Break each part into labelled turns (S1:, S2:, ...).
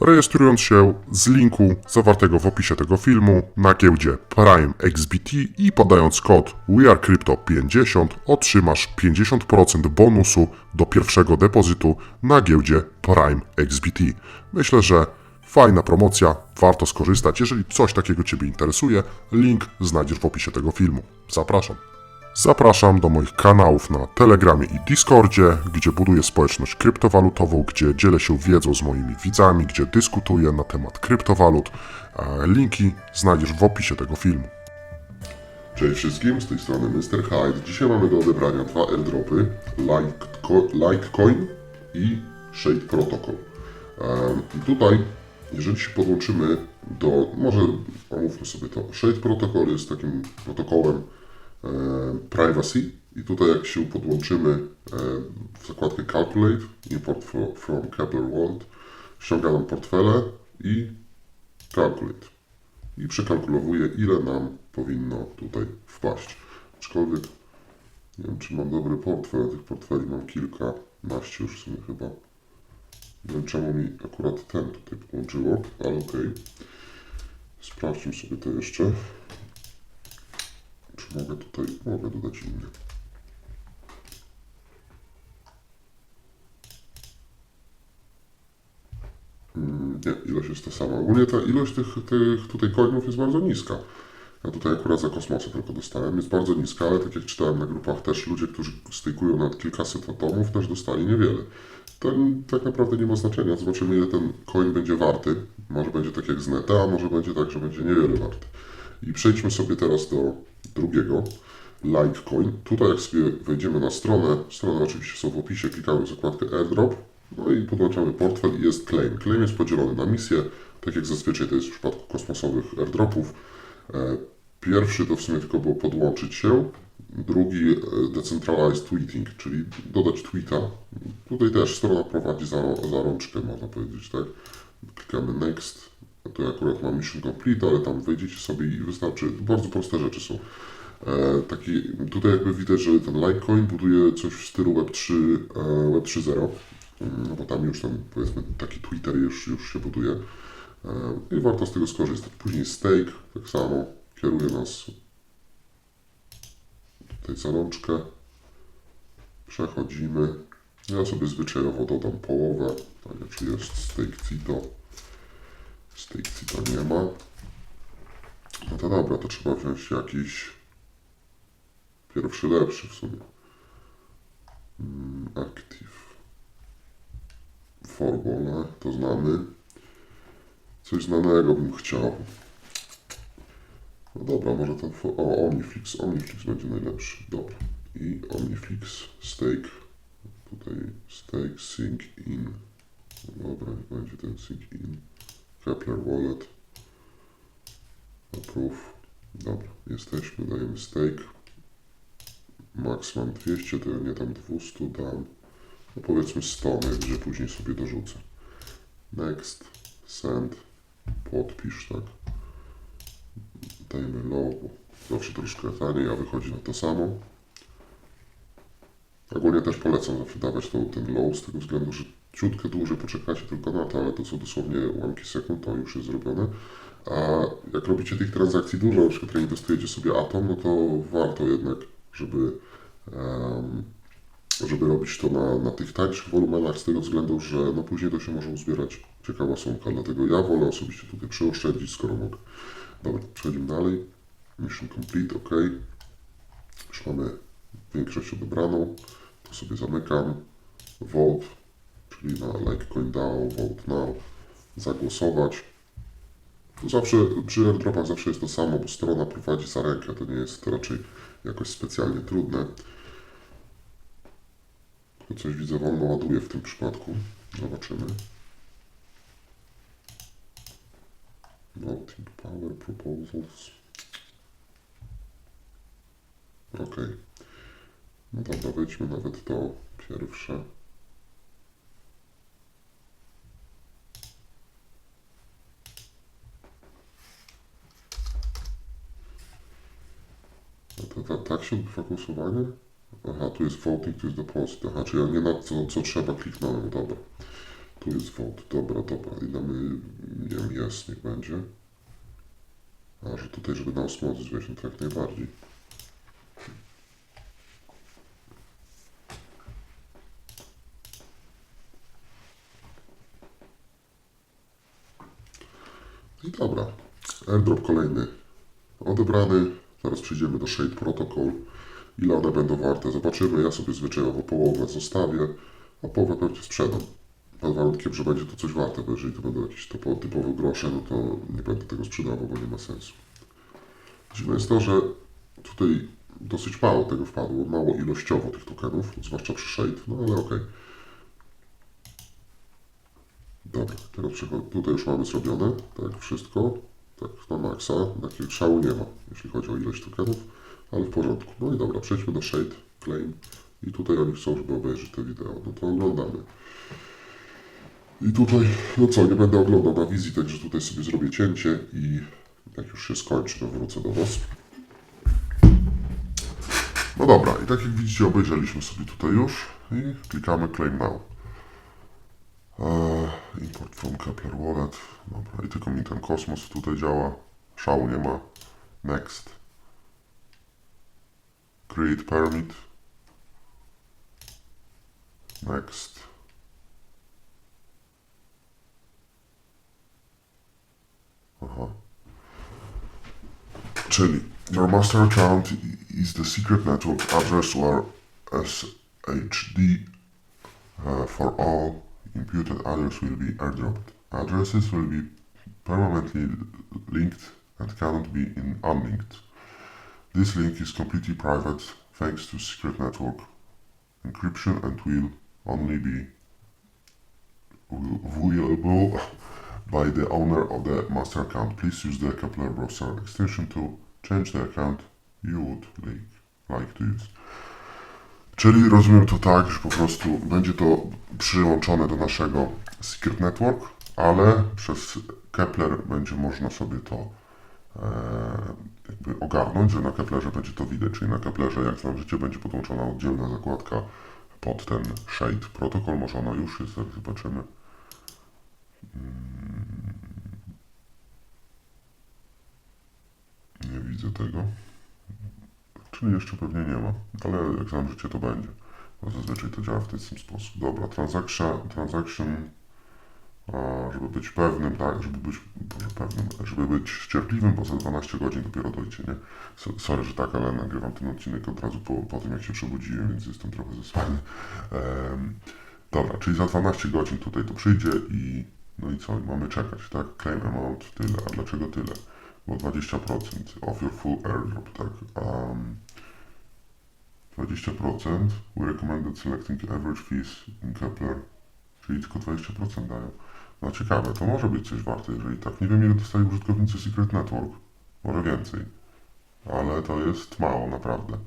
S1: rejestrując się z linku zawartego w opisie tego filmu na giełdzie Prime XBT i podając kod WeAreCrypto50 otrzymasz 50% bonusu do pierwszego depozytu na giełdzie Prime XBT. Myślę, że fajna promocja, warto skorzystać. Jeżeli coś takiego Ciebie interesuje, link znajdziesz w opisie tego filmu. Zapraszam. Zapraszam do moich kanałów na Telegramie i Discordzie, gdzie buduję społeczność kryptowalutową, gdzie dzielę się wiedzą z moimi widzami, gdzie dyskutuję na temat kryptowalut. Linki znajdziesz w opisie tego filmu. Cześć wszystkim, z tej strony Mr. Hyde. Dzisiaj mamy do odebrania dwa airdropy, Liteco- Litecoin i Shade Protocol. I tutaj, jeżeli się podłączymy do, może omówmy sobie to, Shade Protocol jest takim protokołem privacy i tutaj jak się podłączymy e, w zakładkę Calculate, import fro- from Kepler Wallet, ściąga nam portfele i Calculate i przekalkulowuje, ile nam powinno tutaj wpaść. Aczkolwiek nie wiem, czy mam dobry portfel, tych portfeli mam kilkanaście już w sumie chyba. Nie wiem, czemu mi akurat ten tutaj podłączyło, ale okej. Sprawdźmy sobie to jeszcze. Czy mogę tutaj, mogę dodać inny. Mm, Nie, ilość jest ta sama. Ogólnie ta ilość tych, tych tutaj coinów jest bardzo niska. Ja tutaj akurat za kosmosy tylko dostałem. Jest bardzo niska, ale tak jak czytałem na grupach też ludzie, którzy stejkują nad kilkaset atomów też dostali niewiele. To tak naprawdę nie ma znaczenia. Zobaczymy ile ten coin będzie warty. Może będzie tak jak z Neta, a może będzie tak, że będzie niewiele warty. I przejdźmy sobie teraz do drugiego. Litecoin. Tutaj jak sobie wejdziemy na stronę, strony oczywiście są w opisie, klikamy w zakładkę airdrop, no i podłączamy portfel i jest claim. Claim jest podzielony na misje, tak jak zazwyczaj to jest w przypadku kosmosowych airdropów. E, Pierwszy to w sumie tylko było podłączyć się, drugi e, decentralized tweeting, czyli dodać tweeta. Tutaj też strona prowadzi za, za rączkę, można powiedzieć, tak? Klikamy next, to akurat mam mission complete, ale tam wejdziecie sobie i wystarczy, bardzo proste rzeczy są. E, taki, tutaj jakby widać, że ten Litecoin buduje coś w stylu Web3, e, Web 3.0, mm, no bo tam już ten powiedzmy taki Twitter już, już się buduje. E, i warto z tego skorzystać. Później stake, tak samo, kieruje nas tutaj za rączkę, przechodzimy, ja sobie zwyczajowo dodam połowę, tak, czy jest stake CITO, stake CITO nie ma, no to dobra, to trzeba wziąć jakiś Pierwszy lepszy w sumie. Mm, Active. Formula, to znamy. Coś znanego bym chciał. No dobra, może ten... O, Omniflix. Omniflix będzie najlepszy. Dobra. I Omniflix Stake. Tutaj Stake Sync In. Dobra, będzie ten Sync In. Kepler Wallet. Approve. Dobra, jesteśmy, dajemy stake. Max mam 200, to ja nie dam 200, dam no powiedzmy 100, najwyżej później sobie dorzucę. Next, send, podpisz, tak. Dajmy low, zawsze troszkę taniej, a wychodzi na to samo. Ogólnie też polecam zawsze dawać to, ten low z tego względu, że ciutkę dłużej poczekacie tylko na to, ale to są dosłownie ułamki sekund, to już jest zrobione. A jak robicie tych transakcji dużo, na przykład inwestujecie sobie atom, no to warto jednak, żeby, żeby robić to na, na tych tańszych wolumenach z tego względu, że no później to się może uzbierać ciekawa sumka, dlatego ja wolę osobiście tutaj przeoszczędzić, skoro mogę. Dobra, przechodzimy dalej. Mission complete, ok. Już mamy większość odebraną. To sobie zamykam. Vote, czyli na Litecoin DAO, Vote Now. Zagłosować. To zawsze, przy airdropach zawsze jest to samo, bo strona prowadzi za rękę, to nie jest raczej jakoś specjalnie trudne. Tylko coś widzę wolno ładuje w tym przypadku. Zobaczymy. Voting Power Proposals. Ok. No dobra, wejdźmy nawet do pierwsze. A tak odbywa głosowanie? Aha, tu jest voting, tu jest deposit. Aha, czyli ja nie na co, co trzeba kliknąłem, dobra. tu jest wod. Dobra, dobra. I damy, nie wiem, jest, niech będzie. A, że tutaj, żeby na osmozyć właśnie, to jak najbardziej. I dobra. Airdrop kolejny odebrany. Teraz przejdziemy do Shade Protocol. Ile one będą warte, zobaczymy. Ja sobie zwyczajowo połowę zostawię, a połowę pewnie sprzedam. Pod warunkiem, że będzie to coś warte, bo jeżeli to będą jakieś typo, typowe grosze, no to nie będę tego sprzedawał, bo nie ma sensu. Dziwne jest to, że tutaj dosyć mało tego wpadło, mało ilościowo tych tokenów, zwłaszcza przy Shade, no ale okej. Dobra, teraz przechodzę. Tutaj już mamy zrobione, tak, wszystko. Tak, na maksa, takiego szału nie ma, jeśli chodzi o ilość tokenów, ale w porządku. No i dobra, przejdźmy do Shade, Claim. I tutaj oni chcą, żeby obejrzeć te wideo, no to oglądamy. I tutaj, no co, nie będę oglądał na wizji, także tutaj sobie zrobię cięcie i jak już się skończy, to wrócę do Was. No dobra, i tak jak widzicie, obejrzeliśmy sobie tutaj już i klikamy Claim Now. Eee, import from Kepler Wallet. Dobra, i tylko mi ten kosmos tutaj działa. Szału nie ma. Next. Create permit. Next. Aha. Czyli your master account is the secret network address or SHD uh, for all imputed address will be airdropped. Addresses will be permanently linked and cannot be in unlinked. This link is completely private thanks to secret network encryption and will only be viewable by the owner of the master account. Please use the Kepler browser extension to change the account you would like, like to use. Czyli rozumiem to tak, że po prostu będzie to przyłączone do naszego Secret Network, ale przez Kepler będzie można sobie to e, jakby ogarnąć, że na Keplerze będzie to widać, czyli na Keplerze, jak znam życie, będzie podłączona oddzielna zakładka pod ten Shade protokol, może ona już jest, jak zobaczymy. Mm. Nie widzę tego. Czyli jeszcze pewnie nie ma, ale jak znam życie to będzie. Bo zazwyczaj to działa w ten sam sposób. Dobra, transaction, transaction żeby być pewnym, tak, żeby być pewnym, żeby być cierpliwym, bo za 12 godzin dopiero dojdzie, nie? So- Sorry, że tak, ale nagrywam ten odcinek od razu po, po tym, jak się przebudziłem, więc jestem trochę zesłany. Dobra, czyli za 12 godzin tutaj to przyjdzie i no i co, mamy czekać, tak? Claim amount tyle, a dlaczego tyle? Bo 20% of your full airdrop, tak? Um, 20%. We recommended selecting average fees in Kepler, czyli tylko 20% dają. No ciekawe, to może być coś warte, jeżeli tak. Nie wiem ile dostali użytkownicy Secret Network. Może więcej. Ale to jest mało, naprawdę.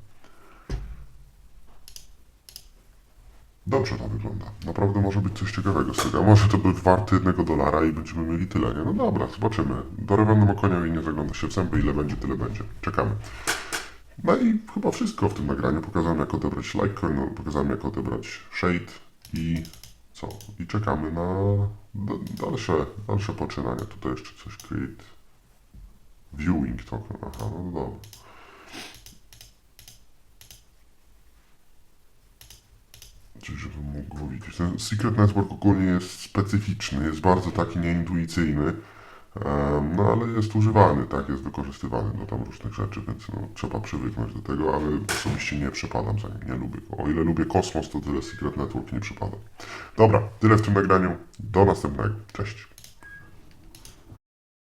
S1: Dobrze to wygląda. Naprawdę może być coś ciekawego z tego. A Może to być warte jednego dolara i będziemy mieli tyle, nie? No dobra, zobaczymy. Dorywanym koniowi i nie zagląda się w zęby. Ile będzie, tyle będzie. Czekamy. No i chyba wszystko w tym nagraniu. Pokazałem jak odebrać Litecoin, no, pokazałem jak odebrać Shade i co? I czekamy na da- dalsze, dalsze poczynania. Tutaj jeszcze coś create viewing token. Aha, no dobra. Żebym mógł widzieć. Ten Secret Network ogólnie jest specyficzny, jest bardzo taki nieintuicyjny. No ale jest używany, tak, jest wykorzystywany do tam różnych rzeczy, więc no, trzeba przywyknąć do tego, ale osobiście nie przepadam za nim, nie lubię go. O ile lubię kosmos, to tyle Secret Network nie przypada. Dobra, tyle w tym nagraniu. Do następnego. Cześć.